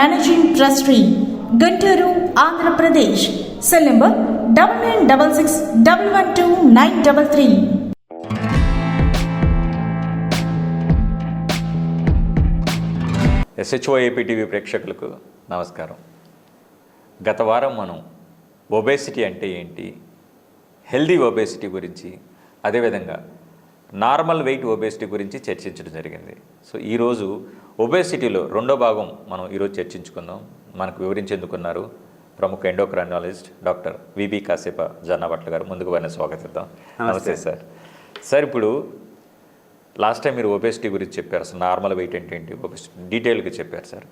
managing trustee Guntur Andhra Pradesh cell number double nine double six double one two nine double three SHO TV ప్రేక్షకులకు నమస్కారం. గత వారం మనం obesity అంటే ఏంటి? హెల్దీ ఒబేసిటీ గురించి అదేవిధంగా నార్మల్ వెయిట్ ఒబేసిటీ గురించి చర్చించడం జరిగింది. సో ఈరోజు ఒబేసిటీలో రెండో భాగం మనం ఈరోజు చర్చించుకుందాం. మనకు వివరించేందుకున్నారు ప్రముఖ ఎండోక్రైనాలజిస్ట్ డాక్టర్ విబి కాసేప జన్నాభట్ల గారు. ముందుకు వారిని స్వాగతిద్దాం. నమస్తే. సార్. సార్ ఇప్పుడు లాస్ట్ టైం మీరు ఒబేసిటీ గురించి చెప్పారు. అసలు నార్మల్ వెయిట్ అంటే ఏంటి ఒబేసిటీ డీటెయిల్గా చెప్పారు సార్.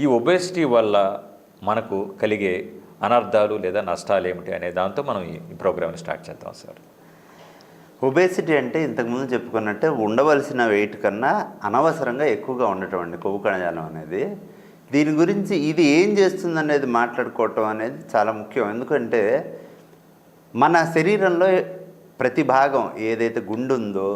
ఈ ఒబేసిటీ వల్ల మనకు కలిగే అనర్థాలు లేదా నష్టాలు ఏమిటి అనే దాంతో మనం ఈ ఈ ప్రోగ్రామ్ని స్టార్ట్ చేద్దాం సార్. ఒబేసిటీ అంటే ఇంతకుముందు చెప్పుకున్నట్టే ఉండవలసిన వెయిట్ కన్నా అనవసరంగా ఎక్కువగా ఉండటం అండి కొవ్వు కణజాలం అనేది. దీని గురించి ఇది ఏం చేస్తుంది అనేది మాట్లాడుకోవటం అనేది చాలా ముఖ్యం. ఎందుకంటే మన శరీరంలో ప్రతి భాగం ఏదైతే గుండు ఉందో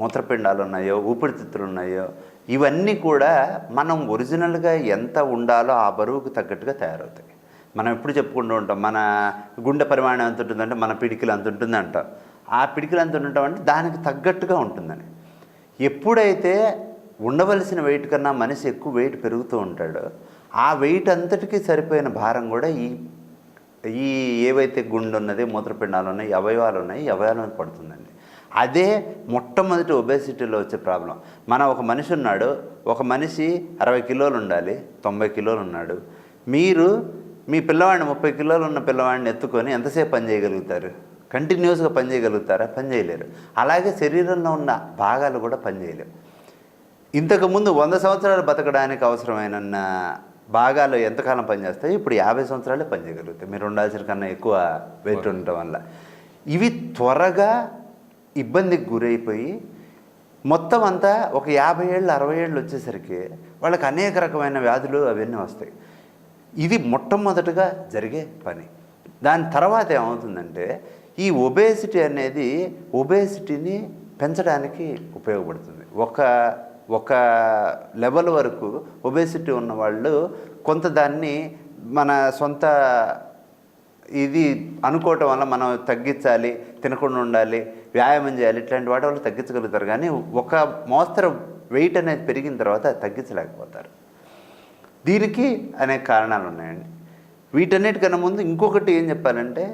మూత్రపిండాలు ఉన్నాయో ఊపిరితిత్తులు ఉన్నాయో ఇవన్నీ కూడా మనం ఒరిజినల్గా ఎంత ఉండాలో ఆ బరువుకు తగ్గట్టుగా తయారవుతాయి. మనం ఎప్పుడు చెప్పుకుంటూ ఉంటాం మన గుండె పరిమాణం ఎంత ఉంటుందంటే మన పిడికిలు అంత ఉంటుంది అంటాం ఆ పిడికిలు ఎంత ఉండటం అంటే దానికి తగ్గట్టుగా ఉంటుందని. ఎప్పుడైతే ఉండవలసిన వెయిట్ కన్నా మనిషి ఎక్కువ వెయిట్ పెరుగుతూ ఉంటాడో ఆ వెయిట్ అంతటికీ సరిపోయిన భారం కూడా ఈ ఈ ఏవైతే గుండె ఉన్నది మూత్రపిండాలు ఉన్నాయి అవయవాలు ఉన్నాయి ఈ అవయవాల మీద పడుతుందండి. అదే మొట్టమొదటి ఒబేసిటీలో వచ్చే ప్రాబ్లం. మన ఒక మనిషి ఉన్నాడు ఒక మనిషి అరవై కిలోలు ఉండాలి తొంభై కిలోలు ఉన్నాడు. మీరు మీ పిల్లవాడిని ముప్పై కిలోలు ఉన్న పిల్లవాడిని ఎత్తుకొని ఎంతసేపు పని చేయగలుగుతారు? కంటిన్యూస్గా పని చేయగలుగుతారా? పని చేయలేరు. అలాగే శరీరంలో ఉన్న భాగాలు కూడా పని చేయలేవు. ఇంతకుముందు వంద సంవత్సరాలు బతకడానికి అవసరమైన భాగాలు ఎంతకాలం పనిచేస్తాయి ఇప్పుడు యాభై సంవత్సరాలే పనిచేయగలుగుతాయి మీరు ఉండాల్సిన కన్నా ఎక్కువ వెయిట్ ఉండటం వల్ల. ఇవి త్వరగా ఇబ్బందికి గురైపోయి మొత్తం అంతా ఒక యాభై ఏళ్ళు అరవై ఏళ్ళు వచ్చేసరికి వాళ్ళకి అనేక రకమైన వ్యాధులు అవన్నీ వస్తాయి. ఇది మొట్టమొదటగా జరిగే పని. దాని తర్వాత ఏమవుతుందంటే ఈ ఒబేసిటీ అనేది ఒబేసిటీని పెంచడానికి ఉపయోగపడుతుంది. ఒక ఒక లెవెల్ వరకు ఒబేసిటీ ఉన్న వాళ్ళు కొంత దాన్ని మన సొంత ఇది అనుకోవటం వల్ల మనం తగ్గించాలి తినకుండా ఉండాలి వ్యాయామం చేయాలి ఇట్లాంటి వాటి వల్ల తగ్గించగలుగుతారు. కానీ ఒక మోస్తరు వెయిట్ అనేది పెరిగిన తర్వాత తగ్గించలేకపోతారు. దీనికి అనేక కారణాలు ఉన్నాయండి. వీటన్నిటికన్నా ముందు ఇంకొకటి ఏం చెప్పాలంటే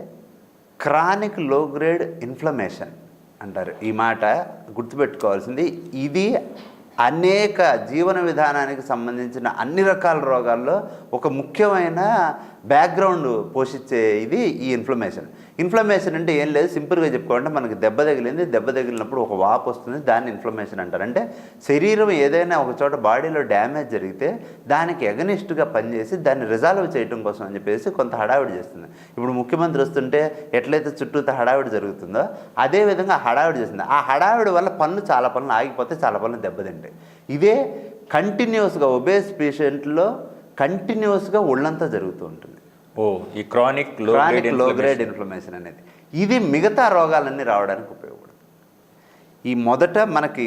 క్రానిక్లో గ్రేడ్ ఇన్ఫ్లమేషన్ అంటారు. ఈ మాట గుర్తుపెట్టుకోవాల్సింది. ఇది అనేక జీవన విధానానికి సంబంధించిన అన్ని రకాల రోగాల్లో ఒక ముఖ్యమైన బ్యాక్గ్రౌండ్ పోషించే ఇది ఈ ఇన్ఫ్లమేషన్ ఇన్ఫ్లమేషన్ అంటే ఏం లేదు సింపుల్గా చెప్పుకోవాలంటే మనకి దెబ్బ తగిలింది దెబ్బ తగిలినప్పుడు ఒక వాపు వస్తుంది దాన్ని ఇన్ఫ్లమేషన్ అంటారు. అంటే శరీరం ఏదైనా ఒక చోట బాడీలో డ్యామేజ్ జరిగితే దానికి ఎగనిస్ట్గా పనిచేసి దాన్ని రిజాల్వ్ చేయడం కోసం అని చెప్పేసి కొంత హడావిడి చేస్తుంది. ఇప్పుడు ముఖ్యమంత్రి వస్తుంటే ఎట్లయితే చుట్టూతో హడావిడి జరుగుతుందో అదే విధంగా హడావిడి చేస్తుంది. ఆ హడావిడి వల్ల పనులు చాలా పనులు ఆగిపోతే చాలా పనులు దెబ్బతింటాయి. ఇదే కంటిన్యూస్గా ఒబేస్ పేషెంట్లో కంటిన్యూస్గా ఒళ్ళంతా జరుగుతూ ఉంటుంది. ఓ ఈ క్రానిక్లో క్రానిక్లో గ్రేడ్ ఇన్ఫ్లమేషన్ అనేది. ఇది మిగతా రోగాలన్నీ రావడానికి ఉపయోగపడుతుంది. ఈ మొదట మనకి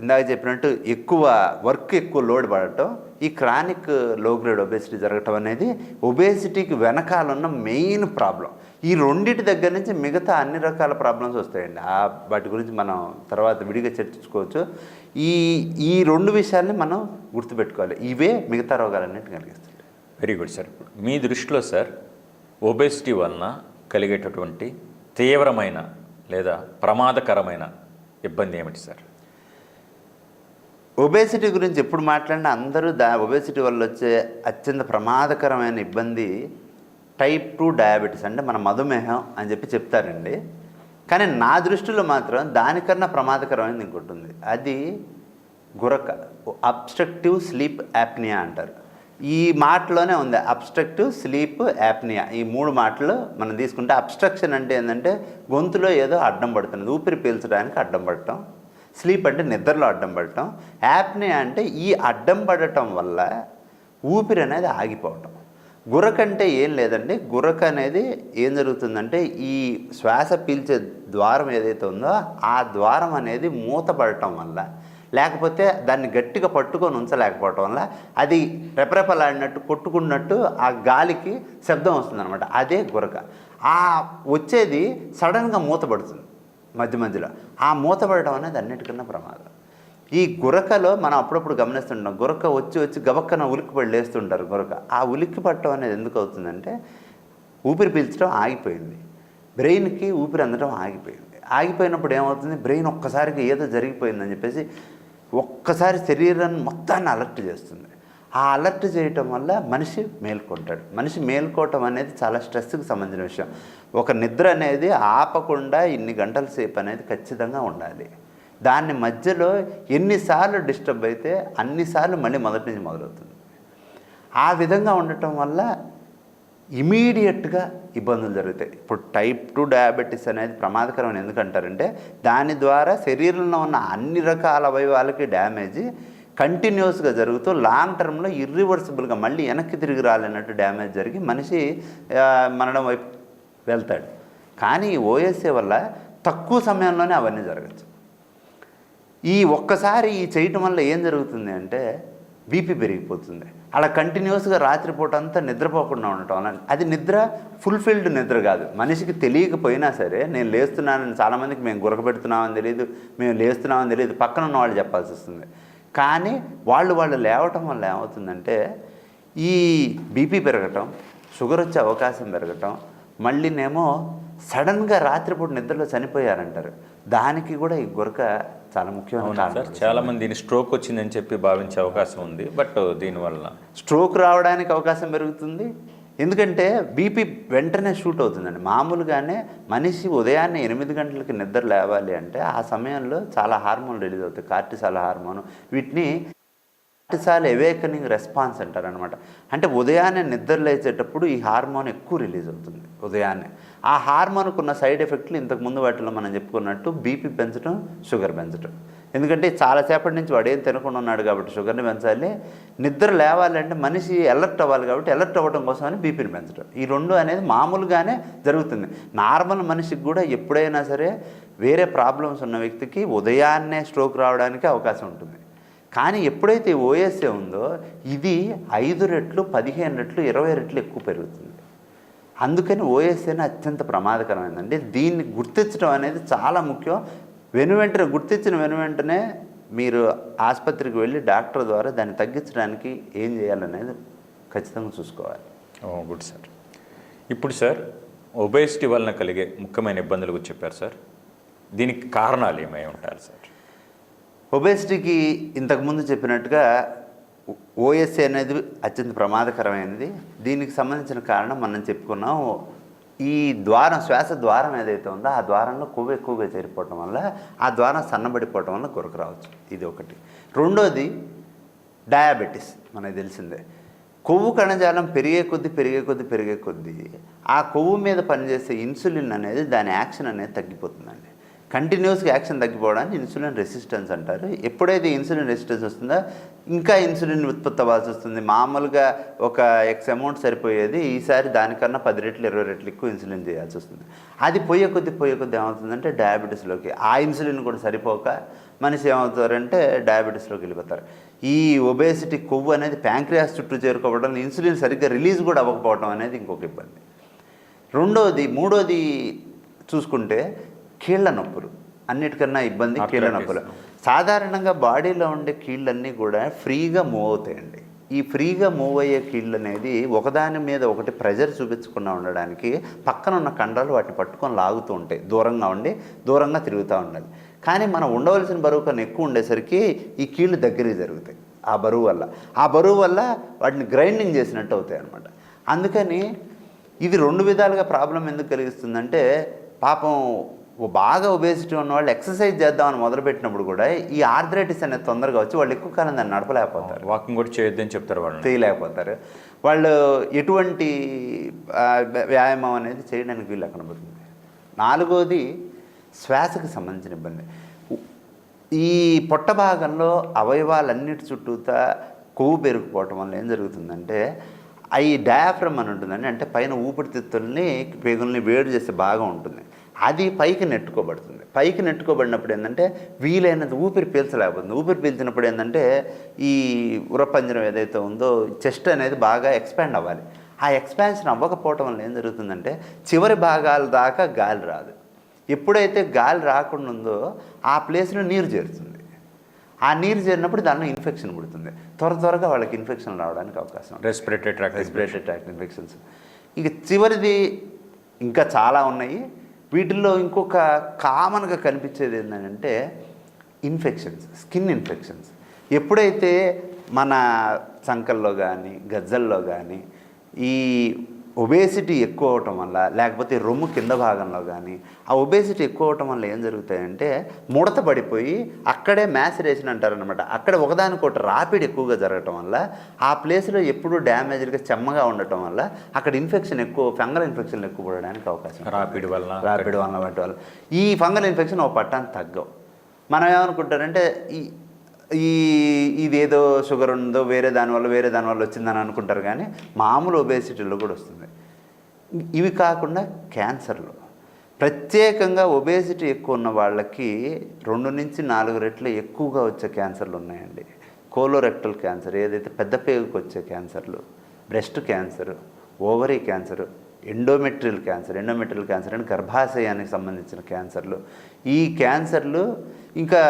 ఇందాక చెప్పినట్టు ఎక్కువ వర్క్ ఎక్కువ లోడ్ పడటం ఈ క్రానిక్లో గ్రేడ్ ఒబేసిటీ జరగటం అనేది ఒబేసిటీకి వెనకాలన్న మెయిన్ ప్రాబ్లం ఈ రెండింటి దగ్గర నుంచి మిగతా అన్ని రకాల ప్రాబ్లమ్స్ వస్తాయండి. ఆ వాటి గురించి మనం తర్వాత విడిగా చర్చించుకోవచ్చు ఈ ఈ రెండు విషయాల్ని మనం గుర్తుపెట్టుకోవాలి. ఇవే మిగతా రోగాలన్నింటి కలిగిస్తాయి. వెరీ గుడ్ సార్ మీ దృష్టిలో సార్ ఒబేసిటీ వలన కలిగేటటువంటి తీవ్రమైన లేదా ప్రమాదకరమైన ఇబ్బంది ఏమిటి సార్ ఒబేసిటీ గురించి ఎప్పుడు మాట్లాడినా అందరూ దా ఒబేసిటీ వల్ల వచ్చే అత్యంత ప్రమాదకరమైన ఇబ్బంది టైప్ టూ డయాబెటీస్ అంటే మన మధుమేహం అని చెప్పి చెప్తారండి. కానీ నా దృష్టిలో మాత్రం దానికన్నా ప్రమాదకరమైనది ఇంకోటి ఉంది. అది గురక అబ్స్ట్రక్టివ్ స్లీప్ యాప్నియా అంటారు. ఈ మాటలోనే ఉంది అబ్స్ట్రక్టివ్ స్లీప్ యాప్నియా ఈ మూడు మాటలు మనం తీసుకుంటే అబ్స్ట్రక్షన్ అంటే ఏంటంటే గొంతులో ఏదో అడ్డం పడుతుంది ఊపిరి పీల్చడానికి అడ్డం పడటం స్లీప్ అంటే నిద్రలో అడ్డం పడటం. యాప్నియా అంటే ఈ అడ్డం పడటం వల్ల ఊపిరి అనేది ఆగిపోవటం. గురక అంటే ఏం లేదండి. గురక అనేది ఏం జరుగుతుందంటే ఈ శ్వాస పీల్చే ద్వారం ఏదైతే ఉందో ఆ ద్వారం అనేది మూతపడటం వల్ల లేకపోతే దాన్ని గట్టిగా పట్టుకొని ఉంచలేకపోవటం వల్ల అది రెపరెపలాడినట్టు కొట్టుకున్నట్టు ఆ గాలికి శబ్దం వస్తుందన్నమాట. అదే గురక. ఆ వచ్చేది సడన్గా మూతపడుతుంది మధ్య మధ్యలో. ఆ మూతపడటం అనేది అన్నిటికన్నా ప్రమాదం. ఈ గురకలో మనం అప్పుడప్పుడు గమనిస్తుంటాం. గురక వచ్చి వచ్చి గబక్కన ఉలిక్కి పడి లేస్తుంటారు గురక. ఆ ఉలిక్కి పట్టడం అనేది ఎందుకు అవుతుందంటే ఊపిరి పీల్చడం ఆగిపోయింది. బ్రెయిన్కి ఊపిరి అందడం ఆగిపోయింది. ఆగిపోయినప్పుడు ఏమవుతుంది? బ్రెయిన్ ఒక్కసారికి ఏదో జరిగిపోయిందని చెప్పేసి ఒక్కసారి శరీరాన్ని మొత్తాన్ని అలర్ట్ చేస్తుంది. ఆ అలర్ట్ చేయటం వల్ల మనిషి మేల్కొంటాడు. మనిషి మేల్కోవటం అనేది చాలా స్ట్రెస్కి సంబంధించిన విషయం. ఒక నిద్ర అనేది ఆపకుండా ఇన్ని గంటల సేపు అనేది ఖచ్చితంగా ఉండాలి. దాన్ని మధ్యలో ఎన్నిసార్లు డిస్టర్బ్ అయితే అన్నిసార్లు మళ్ళీ మొదటి నుంచి మొదలవుతుంది. ఆ విధంగా ఉండటం వల్ల ఇమీడియట్గా ఇబ్బందులు జరుగుతాయి. ఇప్పుడు టైప్ టూ డయాబెటీస్ అనేది ప్రమాదకరం ఎందుకంటారంటే దాని ద్వారా శరీరంలో ఉన్న అన్ని రకాల అవయవాలకి డ్యామేజ్ కంటిన్యూస్గా జరుగుతూ లాంగ్ టర్మ్లో ఇర్రివర్సిబుల్గా మళ్ళీ వెనక్కి తిరిగి రాలేనట్టు డ్యామేజ్ జరిగి మనిషి మరణం వైపు వెళ్తాడు. కానీ ఈ ఓఎస్ఏ వల్ల తక్కువ సమయంలోనే అవన్నీ జరగచ్చు. ఈ ఒక్కసారి ఈ చేయటం వల్ల ఏం జరుగుతుంది అంటే బీపీ పెరిగిపోతుంది. అలా కంటిన్యూస్గా రాత్రిపూట అంతా నిద్రపోకుండా ఉండటం వల్ల అది నిద్ర ఫుల్ఫిల్డ్ నిద్ర కాదు. మనిషికి తెలియకపోయినా సరే నేను లేస్తున్నానని చాలామందికి మేము గురకబెడుతున్నామని తెలియదు మేము లేస్తున్నామని తెలియదు పక్కన ఉన్న వాళ్ళు చెప్పాల్సి వస్తుంది. కానీ వాళ్ళు వాళ్ళు లేవటం వల్ల ఏమవుతుందంటే ఈ బీపీ పెరగటం షుగర్ వచ్చే అవకాశం పెరగటం మళ్ళీనేమో సడన్గా రాత్రిపూట నిద్రలో చనిపోయారంటారు. దానికి కూడా ఈ గురక చాలా ముఖ్యమైన కారణం చాలా మంది దీని స్ట్రోక్ వచ్చిందని చెప్పి భావించే అవకాశం ఉంది బట్ దీనివల్ల. స్ట్రోక్ రావడానికి అవకాశం పెరుగుతుంది. ఎందుకంటే బీపీ వెంటనే షూట్ అవుతుందండి. మామూలుగానే మనిషి ఉదయాన్నే ఎనిమిది గంటలకి నిద్ర లేవాలి అంటే ఆ సమయంలో చాలా హార్మోన్ రిలీజ్ అవుతాయి. Cortisol hormone. వీటిని కార్టిసాల్ ఎవేకనింగ్ రెస్పాన్స్ అంటారు అనమాట అంటే ఉదయాన్నే నిద్ర లేచేటప్పుడు ఈ హార్మోన్ ఎక్కువ రిలీజ్ అవుతుంది ఉదయాన్నే. ఆ హార్మోన్కు ఉన్న సైడ్ ఎఫెక్ట్లు ఇంతకుముందు వాటిలో మనం చెప్పుకున్నట్టు బీపీ పెంచడం షుగర్ పెంచడం ఎందుకంటే చాలాసేపటి నుంచి వాడు ఏం తినకుండా ఉన్నాడు కాబట్టి షుగర్ని పెంచాలి. నిద్ర లేవాలంటే మనిషి అలర్ట్ అవ్వాలి కాబట్టి అలర్ట్ అవ్వడం కోసమని బీపీని పెంచడం ఈ రెండు అనేది మామూలుగానే జరుగుతుంది. నార్మల్ మనిషికి కూడా ఎప్పుడైనా సరే వేరే ప్రాబ్లమ్స్ ఉన్న వ్యక్తికి ఉదయాన్నే స్ట్రోక్ రావడానికి అవకాశం ఉంటుంది. కానీ ఎప్పుడైతే ఓఎస్ఏ ఉందో ఇది ఐదు రెట్లు పదిహేను రెట్లు ఇరవై రెట్లు ఎక్కువ పెరుగుతుంది. అందుకని ఓఎస్ఏని అత్యంత ప్రమాదకరమైందండి. దీన్ని గుర్తించడం అనేది చాలా ముఖ్యం. వెను వెంటనే గుర్తించిన వెను వెంటనే మీరు ఆసుపత్రికి వెళ్ళి డాక్టర్ ద్వారా దాన్ని తగ్గించడానికి ఏం చేయాలనేది ఖచ్చితంగా చూసుకోవాలి. Good sir. ఇప్పుడు సార్ ఒబేసిటీ వలన కలిగే ముఖ్యమైన ఇబ్బందులు గురించి చెప్పారు సార్. దీనికి కారణాలు ఏమై ఉంటారు సార్? ఒబేసిటీకి ఇంతకుముందు చెప్పినట్టుగా ఓఎస్ఏ అనేది అత్యంత ప్రమాదకరమైనది. దీనికి సంబంధించిన కారణం మనం చెప్పుకున్నాం. ఈ ద్వారం శ్వాస ద్వారం ఏదైతే ఉందో ఆ ద్వారంలో కొవ్వు ఎక్కువగా చేరిపోవటం వల్ల ఆ ద్వారం సన్నబడిపోవటం వల్ల కొరకు రావచ్చు. ఇది ఒకటి. రెండోది డయాబెటీస్. మనకు తెలిసిందే. కొవ్వు కణజాలం పెరిగే కొద్దీ పెరిగే కొద్దీ పెరిగే కొద్దీ ఆ కొవ్వు మీద పనిచేసే ఇన్సులిన్ అనేది దాని యాక్షన్ అనేది తగ్గిపోతుందండి. కంటిన్యూస్గా యాక్షన్ తగ్గిపోవడానికి ఇన్సులిన్ రెసిస్టెన్స్ అంటారు. ఎప్పుడైతే ఇన్సులిన్ రెసిస్టెన్స్ వస్తుందో ఇంకా ఇన్సులిన్ ఉత్పత్తి అవ్వాల్సి వస్తుంది. మామూలుగా ఒక ఎక్స్ అమౌంట్ సరిపోయేది ఈసారి దానికన్నా పది రెట్లు ఇరవై రెట్లు ఎక్కువ ఇన్సులిన్ చేయాల్సి వస్తుంది. అది పోయే కొద్దీ పోయే కొద్దీ ఏమవుతుందంటే డయాబెటీస్లోకి. ఆ ఇన్సులిన్ కూడా సరిపోక మనిషి ఏమవుతారంటే డయాబెటీస్లోకి వెళ్ళిపోతారు. ఈ ఒబేసిటీ కొవ్వు అనేది ప్యాంక్రియాస్ చుట్టూ చేరుకోవడం ఇన్సులిన్ సరిగ్గా రిలీజ్ కూడా అవ్వకపోవడం అనేది ఇంకొక ఇబ్బంది. రెండోది మూడోది చూసుకుంటే కీళ్ళ నొప్పులు. అన్నిటికన్నా ఇబ్బంది కీళ్ళ. నొప్పులు. సాధారణంగా బాడీలో ఉండే కీళ్ళన్నీ కూడా ఫ్రీగా మూవ్ అవుతాయండి. ఈ ఫ్రీగా మూవ్ అయ్యే కీళ్ళు అనేది ఒకదాని మీద ఒకటి ప్రెజర్ చూపించకుండా ఉండడానికి పక్కన ఉన్న కండలు వాటిని పట్టుకొని లాగుతూ ఉంటాయి. దూరంగా ఉండి దూరంగా తిరుగుతూ ఉండాలి. కానీ మనం ఉండవలసిన బరువు కన్నా ఎక్కువ ఉండేసరికి ఈ కీళ్ళు దగ్గరికి జరుగుతాయి. ఆ బరువు వల్ల. ఆ బరువు వల్ల వాటిని గ్రైండింగ్ చేసినట్టు అవుతాయి అనమాట అందుకని ఇది రెండు విధాలుగా ప్రాబ్లం ఎందుకు కలిగిస్తుందంటే పాపం బాగా ఒబేసిటీ ఉన్న వాళ్ళు ఎక్సర్సైజ్ చేద్దామని మొదలుపెట్టినప్పుడు కూడా ఈ ఆర్థరైటిస్ అనేది తొందరగా వచ్చి వాళ్ళు ఎక్కువ కాలం దాన్ని నడపలేకపోతారు. వాకింగ్ కూడా చేయొద్దని చెప్తారు వాళ్ళు చేయలేకపోతారు. వాళ్ళు ఎటువంటి వ్యాయామం అనేది చేయడానికి వీలు అక్కడ పడుతుంది నాలుగోది శ్వాసకు సంబంధించిన ఇబ్బంది. ఈ పొట్ట భాగంలో అవయవాలన్నిటి చుట్టూతా కొవ్వు పెరిగిపోవటం వల్ల ఏం జరుగుతుందంటే అవి డయాఫ్రమ్ అని ఉంటుందండి అంటే పైన ఊపిరితిత్తుల్ని పేగుల్ని వేడి చేసే భాగం ఉంటుంది. అది పైకి నెట్టుకోబడుతుంది. పైకి నెట్టుకోబడినప్పుడు ఏంటంటే వీలైనంత ఊపిరి పీల్చలేకపోతుంది. ఊపిరి పీల్చినప్పుడు ఏంటంటే ఈ ఉరపంజరం ఏదైతే ఉందో చెస్ట్ అనేది బాగా ఎక్స్పాండ్ అవ్వాలి. ఆ ఎక్స్పాన్షన్ అవ్వకపోవటం వల్ల ఏం జరుగుతుందంటే చివరి భాగాల దాకా గాలి రాదు. ఎప్పుడైతే గాలి రాకుండా ఉందో ఆ ప్లేస్లో నీరు చేరుతుంది. ఆ నీరు చేరినప్పుడు దానిలో ఇన్ఫెక్షన్ పుడుతుంది. త్వర త్వరగా వాళ్ళకి ఇన్ఫెక్షన్ రావడానికి అవకాశం. Respiratory track respiratory tract infections ఇక చివరిది ఇంకా చాలా ఉన్నాయి. వీటిల్లో ఇంకొక కామన్గా కనిపించేది ఏంటంటే ఇన్ఫెక్షన్స్ స్కిన్ ఇన్ఫెక్షన్స్. ఎప్పుడైతే మన సంకల్లో కానీ గజ్జల్లో కానీ ఈ ఒబేసిటీ ఎక్కువ అవటం వల్ల లేకపోతే రొమ్ము కింద భాగంలో కానీ ఆ ఒబేసిటీ ఎక్కువ అవటం వల్ల ఏం జరుగుతాయంటే ముడత పడిపోయి అక్కడే మ్యాసిరేషన్ అంటారనమాట అక్కడ ఒకదానికొకటి రాపిడ్ ఎక్కువగా జరగటం వల్ల ఆ ప్లేస్లో ఎప్పుడూ డ్యామేజ్గా చెమ్మగా ఉండటం వల్ల అక్కడ ఇన్ఫెక్షన్ ఎక్కువ ఫంగల్ ఇన్ఫెక్షన్లు ఎక్కువ పడడానికి అవకాశం. రాపిడ్ వలన. ర్యాపిడ్ వల్ల వాటి వల్ల. ఈ ఫంగల్ ఇన్ఫెక్షన్ ఒక పట్టాన్ని తగ్గవు. మనం ఏమనుకుంటారంటే ఈ ఈ ఇదేదో షుగర్ ఉందో వేరే దానివల్ల వేరే దానివల్ల వచ్చిందని అనుకుంటారు కానీ మామూలు ఒబేసిటీలో కూడా వస్తుంది. ఇవి కాకుండా క్యాన్సర్లు. ప్రత్యేకంగా ఒబేసిటీ ఎక్కువ ఉన్న వాళ్ళకి రెండు నుంచి నాలుగు రెట్లు ఎక్కువగా వచ్చే క్యాన్సర్లు ఉన్నాయండి. కోలోరెక్టల్ క్యాన్సర్ ఏదైతే పెద్ద పేగుకు వచ్చే క్యాన్సర్లు breast cancer ovary cancer endometrial cancer endometrial cancer అంటే గర్భాశయానికి సంబంధించిన క్యాన్సర్లు. ఈ క్యాన్సర్లు ఇంకా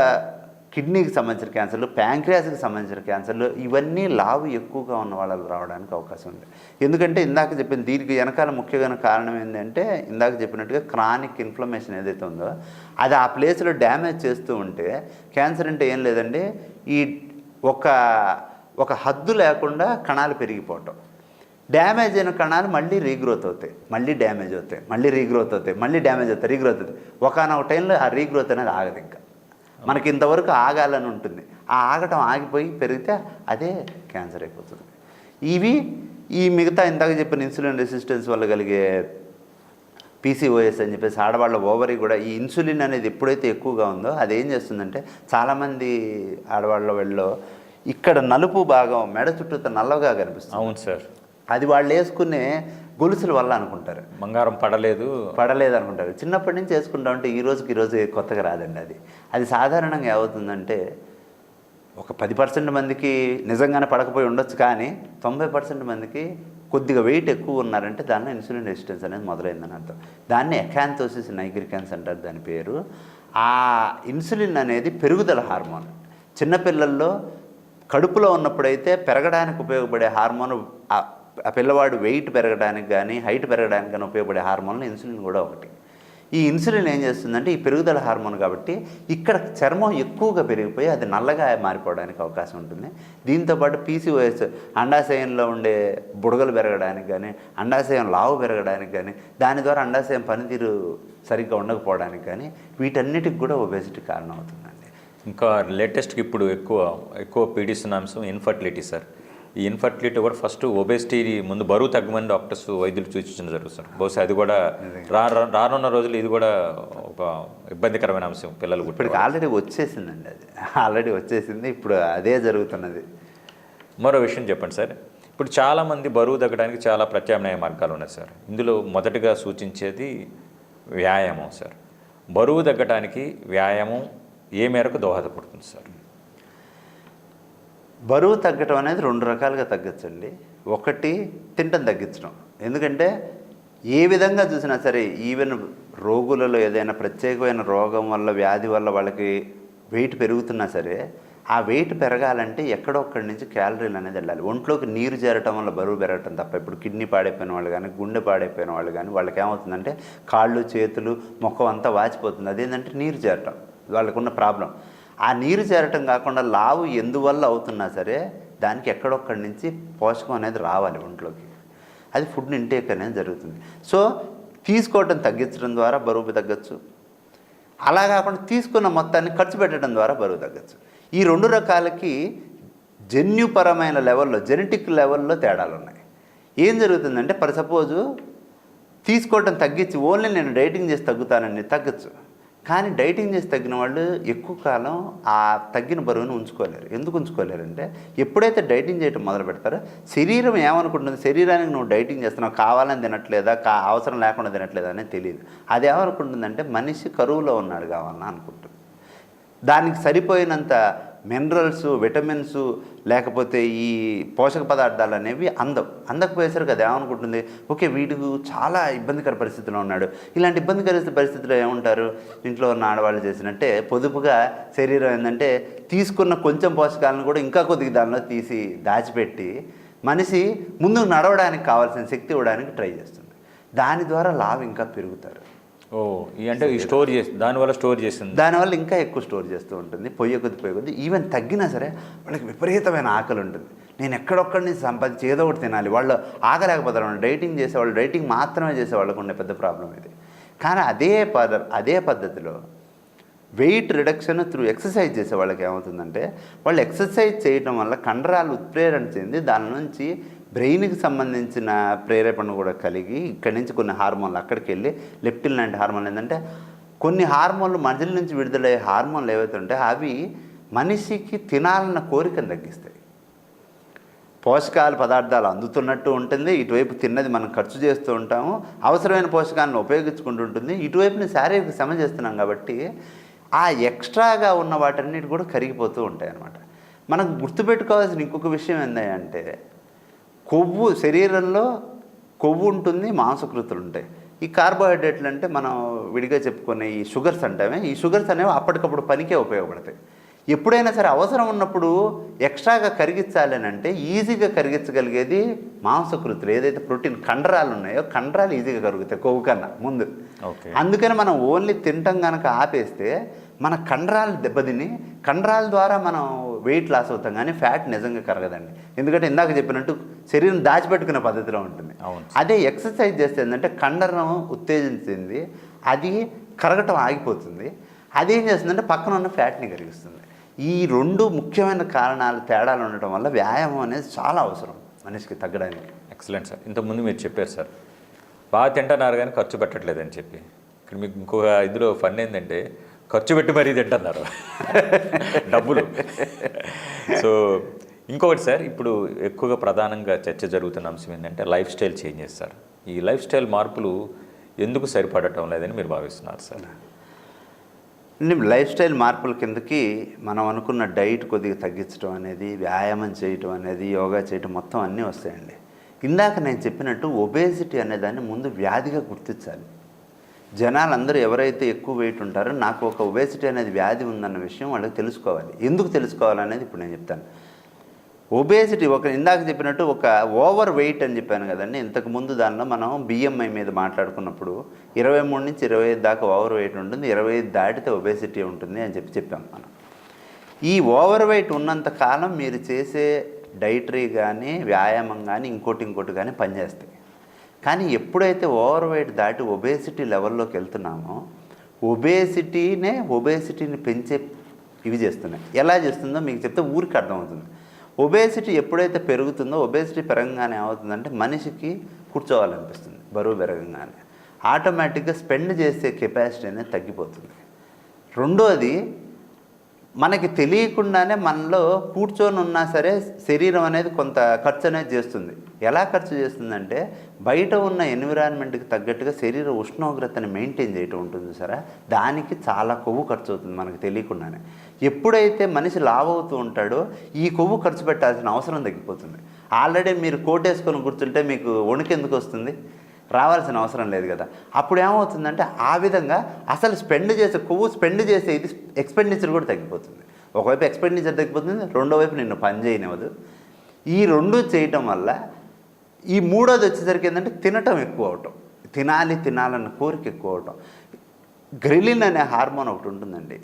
కిడ్నీకి సంబంధించిన క్యాన్సర్లు ప్యాంక్రియాస్కి సంబంధించిన క్యాన్సర్లు ఇవన్నీ లావు ఎక్కువగా ఉన్న వాళ్ళకి రావడానికి అవకాశం ఉంది. ఎందుకంటే ఇందాక చెప్పిన దీనికి వెనకాల ముఖ్యమైన కారణం ఏంటంటే ఇందాక చెప్పినట్టుగా క్రానిక్ ఇన్ఫ్లమేషన్ ఏదైతే ఉందో అది ఆ ప్లేస్లో డ్యామేజ్ చేస్తూ ఉంటే క్యాన్సర్ అంటే ఏం లేదండి ఈ ఒక ఒక హద్దు లేకుండా కణాలు పెరిగిపోవటం. డ్యామేజ్ అయిన కణాలు మళ్ళీ రీగ్రోత్ అవుతాయి మళ్ళీ డ్యామేజ్ అవుతాయి మళ్ళీ రీగ్రోత్ అవుతాయి మళ్ళీ డ్యామేజ్ అవుతాయి రీగ్రోత్ అవుతాయి. ఒకనొక టైంలో ఆ రీగ్రోత్ అనేది ఆగదు ఇంకా. మనకి ఇంతవరకు ఆగాలని ఉంటుంది. ఆ ఆగటం ఆగిపోయి పెరిగితే అదే క్యాన్సర్ అయిపోతుంది. ఇవి ఈ మిగతా ఇందాక చెప్పిన ఇన్సులిన్ రెసిస్టెన్స్ వల్ల కలిగే పీసీఓఎస్ అని చెప్పేసి ఆడవాళ్ళ ఓవరీ కూడా ఈ ఇన్సులిన్ అనేది ఎప్పుడైతే ఎక్కువగా ఉందో అది ఏం చేస్తుందంటే చాలామంది ఆడవాళ్ళ వెళ్ళలో ఇక్కడ నలుపు భాగం మెడ చుట్టూ నల్లగా కనిపిస్తుంది. అవును సార్. అది వాళ్ళు వేసుకునే గొలుసుల వల్ల అనుకుంటారు. బంగారం పడలేదు. పడలేదు అనుకుంటారు. చిన్నప్పటి నుంచి వేసుకుంటా ఉంటే ఈ రోజుకి ఈ రోజు కొత్తగా రాదండి అది. అది సాధారణంగా ఏమవుతుందంటే ఒక పది పర్సెంట్ మందికి నిజంగానే పడకపోయి ఉండొచ్చు కానీ తొంభై పర్సెంట్ మందికి కొద్దిగా వెయిట్ ఎక్కువ ఉన్నారంటే దానిలో ఇన్సులిన్ రెసిస్టెన్స్ అనేది మొదలైందని అర్థం. దాన్ని ఎకాంతోసిస్ నైగ్రికాన్స్ అంటారు దాని పేరు. ఆ ఇన్సులిన్ అనేది పెరుగుదల హార్మోన్. చిన్నపిల్లల్లో కడుపులో ఉన్నప్పుడైతే పెరగడానికి ఉపయోగపడే హార్మోన్ ఆ- పిల్లవాడు వెయిట్ పెరగడానికి కానీ హైట్ పెరగడానికి కానీ ఉపయోగపడే హార్మోన్లో ఇన్సులిన్ కూడా ఒకటి. ఈ ఇన్సులిన్ ఏం చేస్తుందంటే ఈ పెరుగుదల హార్మోన్ కాబట్టి ఇక్కడ చర్మం ఎక్కువగా పెరిగిపోయి అది నల్లగా మారిపోవడానికి అవకాశం ఉంటుంది. దీంతోపాటు పీసీఓఎస్ అండాశయంలో ఉండే బుడగలు పెరగడానికి కానీ అండాశయం లావు పెరగడానికి కానీ దాని ద్వారా అండాశయం పనితీరు సరిగ్గా ఉండకపోవడానికి కానీ వీటన్నిటికి కూడా ఒబేసిటీ కారణం అవుతుందండి ఇంకా లేటెస్ట్కి ఇప్పుడు ఎక్కువ ఎక్కువ పీడిస్తున్న అంశం ఇన్ఫర్టిలిటీ సార్ ఈ ఇన్ఫర్టిలిటీ కూడా ఫస్ట్ ఒబేసిటీ ముందు బరువు తగ్గమని డాక్టర్స్ వైద్యులు సూచించడం జరుగుతుంది సార్. బహుశా అది కూడా రానున్న రోజులు ఇది కూడా ఒక ఇబ్బందికరమైన అంశం పిల్లలు ఇప్పటికి ఆల్రెడీ వచ్చేసిందండి అది. ఆల్రెడీ వచ్చేసింది ఇప్పుడు అదే జరుగుతున్నది. మరో విషయం చెప్పండి సార్. ఇప్పుడు చాలామంది బరువు తగ్గడానికి చాలా ప్రత్యామ్నాయ మార్గాలు ఉన్నాయి సార్. ఇందులో మొదటగా సూచించేది వ్యాయామం సార్. బరువు తగ్గడానికి వ్యాయామం ఏ మేరకు దోహదపడుతుంది సార్? బరువు తగ్గటం అనేది రెండు రకాలుగా తగ్గచ్చండి. ఒకటి తింటం తగ్గించడం ఎందుకంటే ఏ విధంగా చూసినా సరే ఈవెన్ రోగులలో ఏదైనా ప్రత్యేకమైన రోగం వల్ల వ్యాధి వల్ల వాళ్ళకి వెయిట్ పెరుగుతున్నా సరే ఆ వెయిట్ పెరగాలంటే ఎక్కడొక్కడి నుంచి క్యాలరీలు అనేది వెళ్ళాలి. ఒంట్లోకి నీరు చేరటం వల్ల బరువు పెరగటం తప్ప ఇప్పుడు కిడ్నీ పాడైపోయిన వాళ్ళు కానీ గుండె పాడైపోయిన వాళ్ళు కానీ వాళ్ళకి ఏమవుతుందంటే కాళ్ళు చేతులు ముఖం అంతా వాచిపోతుంది. అదేంటంటే నీరు చేరటం వాళ్ళకున్న ప్రాబ్లం. ఆ నీరు చేరటం కాకుండా లావు ఎందువల్ల అవుతున్నా సరే దానికి ఎక్కడొక్కడి నుంచి పోషకం అనేది రావాలి ఒంట్లోకి. అది ఫుడ్ ఇంటేక్ అనేది జరుగుతుంది. సో తీసుకోవటం తగ్గించడం ద్వారా బరువు తగ్గచ్చు. అలా కాకుండా తీసుకున్న మొత్తాన్ని ఖర్చు పెట్టడం ద్వారా బరువు తగ్గచ్చు. ఈ రెండు రకాలకి జన్యుపరమైన లెవెల్లో జెనెటిక్ లెవెల్లో తేడాలు ఉన్నాయి ఏం జరుగుతుందంటే ఫర్ సపోజు తీసుకోవటం తగ్గించి ఓన్లీ నేను డైటింగ్ చేసి తగ్గుతానని తగ్గచ్చు. కానీ డైటింగ్ చేసి తగ్గిన వాళ్ళు ఎక్కువ కాలం ఆ తగ్గిన బరువును ఉంచుకోలేరు. ఎందుకు ఉంచుకోలేరంటే ఎప్పుడైతే డైటింగ్ చేయటం మొదలు పెడతారో శరీరం ఏమనుకుంటుంది? శరీరానికి నువ్వు డైటింగ్ చేస్తున్నావు కావాలని తినట్లేదా కా అవసరం లేకుండా తినట్లేదా అనేది తెలియదు. అది ఏమనుకుంటుందంటే మనిషి కరువులో ఉన్నాడు కావాలని అనుకుంటుంది. దానికి సరిపోయినంత మినరల్స్ విటమిన్స్ లేకపోతే ఈ పోషక పదార్థాలు అనేవి అందం అందకపోయేసరికి అది ఏమనుకుంటుంది? ఓకే వీడు చాలా ఇబ్బందికర పరిస్థితిలో ఉన్నాడు. ఇలాంటి ఇబ్బందికర పరిస్థితిలో ఏముంటారు? ఇంట్లో ఉన్న ఆడవాళ్ళు చేసినట్టే పొదుపుగా శరీరం ఏంటంటే తీసుకున్న కొంచెం పోషకాలను కూడా ఇంకా కొద్దిగా దానిలో తీసి దాచిపెట్టి మనిషి ముందుకు నడవడానికి కావాల్సిన శక్తి ఇవ్వడానికి ట్రై చేస్తుంది. దాని ద్వారా లాభం ఇంకా పెరుగుతారు. ఓ ఈ అంటే స్టోర్ చేసి దానివల్ల స్టోర్ చేస్తుంది దానివల్ల ఇంకా ఎక్కువ స్టోర్ చేస్తూ ఉంటుంది పొయ్యి కొద్ది పొయ్యి కొద్ది. ఈవెన్ తగ్గినా సరే వాళ్ళకి విపరీతమైన ఆకలి ఉంటుంది. నేను ఎక్కడొక్కడిని సంపాదించి ఏదో ఒకటి తినాలి. వాళ్ళు ఆగలేకపోతారు. వాళ్ళు డైటింగ్ చేసేవాళ్ళు డైటింగ్ మాత్రమే చేసే వాళ్ళకు ఉండే పెద్ద ప్రాబ్లం ఇది. కానీ అదే పద అదే పద్ధతిలో వెయిట్ రిడక్షన్ త్రూ ఎక్సర్సైజ్ చేసే వాళ్ళకి ఏమవుతుందంటే వాళ్ళు ఎక్సర్సైజ్ చేయటం వల్ల కండరాలు ఉత్ప్రేరణ చెంది దాని నుంచి బ్రెయిన్కి సంబంధించిన ప్రేరేపణ కూడా కలిగి ఇక్కడి నుంచి కొన్ని హార్మోన్లు అక్కడికి వెళ్ళి లెప్టిన్ లాంటి హార్మోన్లు ఏంటంటే కొన్ని హార్మోన్లు మనుషుల నుంచి విడుదలయ్యే హార్మోన్లు ఏవైతే ఉంటాయో అవి మనిషికి తినాలన్న కోరికను తగ్గిస్తాయి. పోషకాల పదార్థాలు అందుతున్నట్టు ఉంటుంది ఇటువైపు తిన్నది మనం ఖర్చు చేస్తూ ఉంటాము అవసరమైన పోషకాలను ఉపయోగించుకుంటూ ఉంటుంది ఇటువైపుని శారీరక శ్రమ చేస్తున్నాం కాబట్టి ఆ ఎక్స్ట్రాగా ఉన్న వాటన్నిటి కూడా కరిగిపోతూ ఉంటాయి అన్నమాట మనకు గుర్తుపెట్టుకోవాల్సిన ఇంకొక విషయం ఏంటంటే కొవ్వు శరీరంలో కొవ్వు ఉంటుంది మాంసకృతులు ఉంటాయి. ఈ కార్బోహైడ్రేట్లు అంటే మనం విడిగా చెప్పుకునే ఈ షుగర్స్ అంటామే. ఈ షుగర్స్ అనేవి అప్పటికప్పుడు పనికే ఉపయోగపడతాయి. ఎప్పుడైనా సరే అవసరం ఉన్నప్పుడు ఎక్స్ట్రాగా కరిగించాలి అని అంటే ఈజీగా కరిగించగలిగేది మాంసకృతులు. ఏదైతే ప్రోటీన్ కండరాలు ఉన్నాయో కండరాలు ఈజీగా కరుగుతాయి కొవ్వు కన్నా ముందు. ఓకే. అందుకని మనం ఓన్లీ తినటం కనుక ఆపేస్తే మన కండరాలు దెబ్బతిని కండరాల ద్వారా మనం వెయిట్ లాస్ అవుతాం కానీ ఫ్యాట్ నిజంగా కరగదండి. ఎందుకంటే ఇందాక చెప్పినట్టు శరీరం దాచిపెట్టుకునే పద్ధతిలో ఉంటుంది. అవును. అదే ఎక్సర్సైజ్ చేస్తే ఏంటంటే కండరం ఉత్తేజించింది అది కరగటం ఆగిపోతుంది. అదేం చేస్తుందంటే పక్కన ఉన్న ఫ్యాట్ని కరిగిస్తుంది. ఈ రెండు ముఖ్యమైన కారణాలు తేడాలు ఉండటం వల్ల వ్యాయామం అనేది చాలా అవసరం మనిషికి తగ్గడానికి. Excellent sir. ఇంతకుముందు మీరు చెప్పారు సార్ బాగా తింటున్నారు కానీ ఖర్చు పెట్టట్లేదని చెప్పి. ఇక్కడ మీకు ఇంకొక ఇందులో ఫన్ ఏంటంటే ఖర్చు పెట్టి మరీ తింటున్నారు. డబ్బులు. సో ఇంకొకటి సార్ ఇప్పుడు ఎక్కువగా ప్రధానంగా చర్చ జరుగుతున్న అంశం ఏంటంటే లైఫ్ స్టైల్ చేంజెస్ సార్. ఈ లైఫ్ స్టైల్ మార్పులు ఎందుకు సరిపడటం లేదని మీరు భావిస్తున్నారు సార్? లైఫ్ స్టైల్ మార్పుల కిందకి మనం అనుకున్న డైట్ కొద్దిగా తగ్గించడం అనేది వ్యాయామం చేయటం అనేది యోగా చేయటం మొత్తం అన్నీ వస్తాయండి. ఇందాక నేను చెప్పినట్టు ఒబేసిటీ అనేదాన్ని ముందు వ్యాధిగా గుర్తించాలి. జనాలందరూ ఎవరైతే ఎక్కువ వెయిట్ ఉంటారో నాకు ఒక ఒబేసిటీ అనేది వ్యాధి ఉందన్న విషయం వాళ్ళకి తెలుసుకోవాలి. ఎందుకు తెలుసుకోవాలనేది ఇప్పుడు నేను చెప్తాను. ఒబేసిటీ ఒక ఇందాక చెప్పినట్టు ఒక ఓవర్ వెయిట్ అని చెప్పాను కదండి. ఇంతకు ముందు దానిలో మనం బిఎంఐ మీద మాట్లాడుకున్నప్పుడు ఇరవై మూడు నుంచి ఇరవై ఐదు దాకా ఓవర్ వెయిట్ ఉంటుంది ఇరవై ఐదు దాటితే ఒబేసిటీ ఉంటుంది అని చెప్పి చెప్పాం మనం. ఈ ఓవర్ వెయిట్ ఉన్నంత కాలం మీరు చేసే డైటరీ కానీ వ్యాయామం కానీ ఇంకోటి ఇంకోటి కానీ పనిచేస్తాయి. కానీ ఎప్పుడైతే ఓవర్ వెయిట్ దాటి ఒబేసిటీ లెవెల్లోకి వెళ్తున్నామో ఒబేసిటీనే ఒబేసిటీని పెంచే ఇవి చేస్తున్నాయి. ఎలా చేస్తుందో మీకు చెప్తే ఊరికి అర్థమవుతుంది. ఒబేసిటీ ఎప్పుడైతే పెరుగుతుందో ఒబేసిటీ పెరగంగానే ఏమవుతుందంటే మనిషికి కూర్చోవాలనిపిస్తుంది బరువు పెరగంగానే. ఆటోమేటిక్గా స్పెండ్ చేసే కెపాసిటీ అనేది తగ్గిపోతుంది. రెండోది మనకి తెలియకుండానే మనలో కూర్చొని ఉన్నా సరే శరీరం అనేది కొంత ఖర్చు అనేది చేస్తుంది. ఎలా ఖర్చు చేస్తుందంటే బయట ఉన్న ఎన్విరాన్మెంట్కి తగ్గట్టుగా శరీర ఉష్ణోగ్రతని మెయింటైన్ చేయటం ఉంటుంది సరే? దానికి చాలా కొవ్వు ఖర్చు అవుతుంది మనకు తెలియకుండానే. ఎప్పుడైతే మనిషి లావవుతూ అవుతూ ఉంటాడో ఈ కొవ్వు ఖర్చు పెట్టాల్సిన అవసరం తగ్గిపోతుంది. ఆల్రెడీ మీరు కోట్ వేసుకొని కూర్చుంటే మీకు వణుకెందుకు వస్తుంది? రావాల్సిన అవసరం లేదు కదా. అప్పుడు ఏమవుతుందంటే ఆ విధంగా అసలు స్పెండ్ చేసే కొవ్వు స్పెండ్ చేసే ఇది ఎక్స్పెండిచర్ కూడా తగ్గిపోతుంది. ఒకవైపు ఎక్స్పెండిచర్ తగ్గిపోతుంది రెండో వైపు నిన్ను పని చేయనివ్వదు. ఈ రెండు చేయటం వల్ల ఈ మూడోది వచ్చేసరికి ఏంటంటే తినటం ఎక్కువ అవటం. తినాలి తినాలన్న కోరిక ఎక్కువ అవటం. గ్రిలిన్ అనే హార్మోన్ ఒకటి ఉంటుందండి.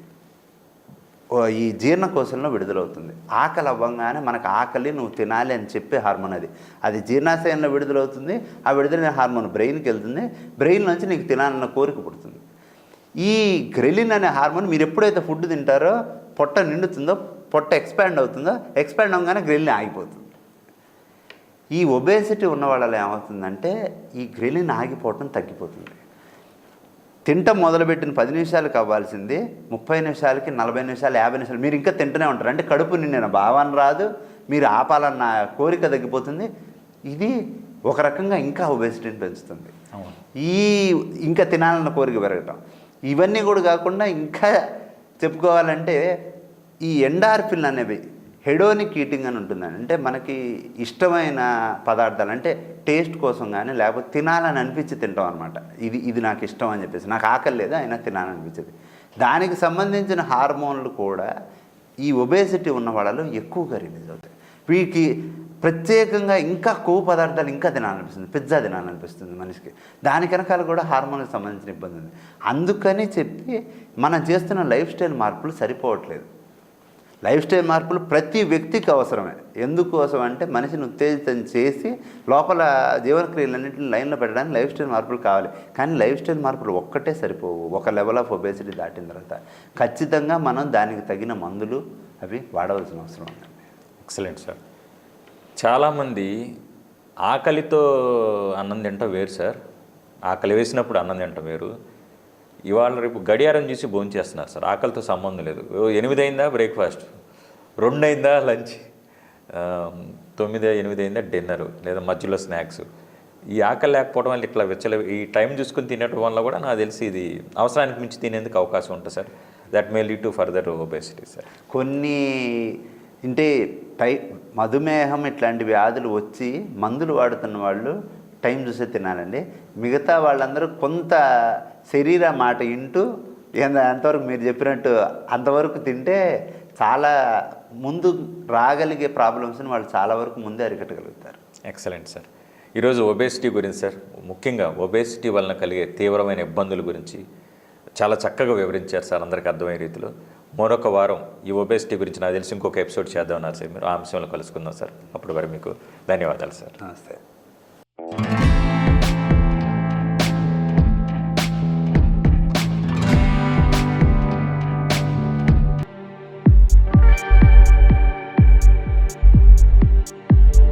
ఈ జీర్ణకోశంలో విడుదలవుతుంది. ఆకలి అవ్వగానే మనకు ఆకలి నువ్వు తినాలి అని చెప్పే హార్మోన్ అది. అది జీర్ణాశయంలో విడుదలవుతుంది ఆ విడుదలైన హార్మోన్ బ్రెయిన్కి వెళ్తుంది బ్రెయిన్ నుంచి నీకు తినాలన్న కోరిక పుడుతుంది. ఈ గ్రెలిన్ అనే హార్మోన్ మీరు ఎప్పుడైతే ఫుడ్ తింటారో పొట్ట నిండుతుందో పొట్ట ఎక్స్పాండ్ అవుతుందో ఎక్స్పాండ్ అవ్వగానే గ్రెలిన్ ఆగిపోతుంది. ఈ ఒబేసిటీ ఉన్న వాళ్ళలో ఏమవుతుందంటే ఈ గ్రెలిన్ ఆగిపోవటం తగ్గిపోతుంది. తింటం మొదలుపెట్టిన పది నిమిషాలకు అవ్వాల్సింది ముప్పై నిమిషాలకి నలభై నిమిషాలు యాభై నిమిషాలు మీరు ఇంకా తింటూనే ఉంటారు. అంటే కడుపు నిండిన భావన రాదు మీరు ఆపాలన్న కోరిక తగ్గిపోతుంది. ఇది ఒక రకంగా ఇంకా ఒబేసిటీని పెంచుతుంది. ఈ ఇంకా తినాలన్న కోరిక పెరగటం. ఇవన్నీ కూడా కాకుండా ఇంకా చెప్పుకోవాలంటే ఈ ఎండార్ఫిల్ అనేవి హెడోనిక్ ఈటింగ్ అని ఉంటుందండి. అంటే మనకి ఇష్టమైన పదార్థాలు అంటే టేస్ట్ కోసం కానీ లేకపోతే తినాలని అనిపించి తింటాం అనమాట ఇది ఇది నాకు ఇష్టం అని చెప్పేసి. నాకు ఆకలి లేదు అయినా తినాలనిపించేది. దానికి సంబంధించిన హార్మోన్లు కూడా ఈ ఒబేసిటీ ఉన్న వాళ్ళలో ఎక్కువగా రిలీజ్ అవుతాయి. వీటికి ప్రత్యేకంగా ఇంకా కొవ్వు పదార్థాలు ఇంకా తినాలనిపిస్తుంది. పిజ్జా తినాలనిపిస్తుంది మనిషికి. దాని వెనకాల కూడా హార్మోన్కి సంబంధించిన ఇబ్బంది ఉంది. అందుకని చెప్పి మనం చేస్తున్న లైఫ్ స్టైల్ మార్పులు సరిపోవట్లేదు. లైఫ్ స్టైల్ మార్పులు ప్రతి వ్యక్తికి అవసరమే. ఎందుకోసం అంటే మనిషిని ఉత్తేజితం చేసి లోపల జీవనక్రియలన్నింటిని లైన్లో పెట్టడానికి లైఫ్ స్టైల్ మార్పులు కావాలి. కానీ లైఫ్ స్టైల్ మార్పులు ఒక్కటే సరిపోవు. ఒక లెవెల్ ఆఫ్ ఒబేసిటీ దాటిన తర్వాత ఖచ్చితంగా మనం దానికి తగిన మందులు అవి వాడవలసిన అవసరం ఉందండి ఎక్సలెంట్ సార్. చాలామంది ఆకలితో అన్నం తింటాం వేరు సార్. ఆకలి వేసినప్పుడు అన్నం తింటాం వేరు. ఇవాళ రేపు గడియారం చూసి భోంచేస్తున్నారు సార్. ఆకలితో సంబంధం లేదు. ఓ ఎనిమిది అయిందా బ్రేక్ఫాస్ట్? రెండు అయిందా లంచ్ తొమ్మిది ఎనిమిది అయిందా డిన్నర్ లేదా మధ్యలో స్నాక్స్? ఈ ఆకలి లేకపోవడం వల్ల ఇట్లా విచ్చల ఈ టైం చూసుకుని తినడం వల్ల కూడా నాకు తెలిసి ఇది అవసరానికి మించి తినేందుకు అవకాశం ఉంటుంది sir. That may lead to further obesity sir కొన్ని అంటే టై మధుమేహం ఇట్లాంటి వ్యాధులు వచ్చి మందులు వాడుతున్న వాళ్ళు టైం చూసే తినాలండి. మిగతా వాళ్ళందరూ కొంత శరీర మాట వింటూ ఏంద అంతవరకు మీరు చెప్పినట్టు అంతవరకు తింటే చాలా ముందు రాగలిగే ప్రాబ్లమ్స్ని వాళ్ళు చాలా వరకు ముందే అరికట్టగలుగుతారు. Excellent sir. ఈరోజు ఒబేసిటీ గురించి సార్ ముఖ్యంగా ఒబేసిటీ వలన కలిగే తీవ్రమైన ఇబ్బందుల గురించి చాలా చక్కగా వివరించారు సార్ అందరికీ అర్థమయ్యే రీతిలో. మరొక వారం ఈ ఒబేసిటీ గురించి నాకు తెలిసి ఇంకొక ఎపిసోడ్ చేద్దాం సార్. మీరు ఆ అంశంలో కలుసుకుందాం సార్. అప్పటి వరకు మీకు ధన్యవాదాలు సార్. నమస్తే. Thank you.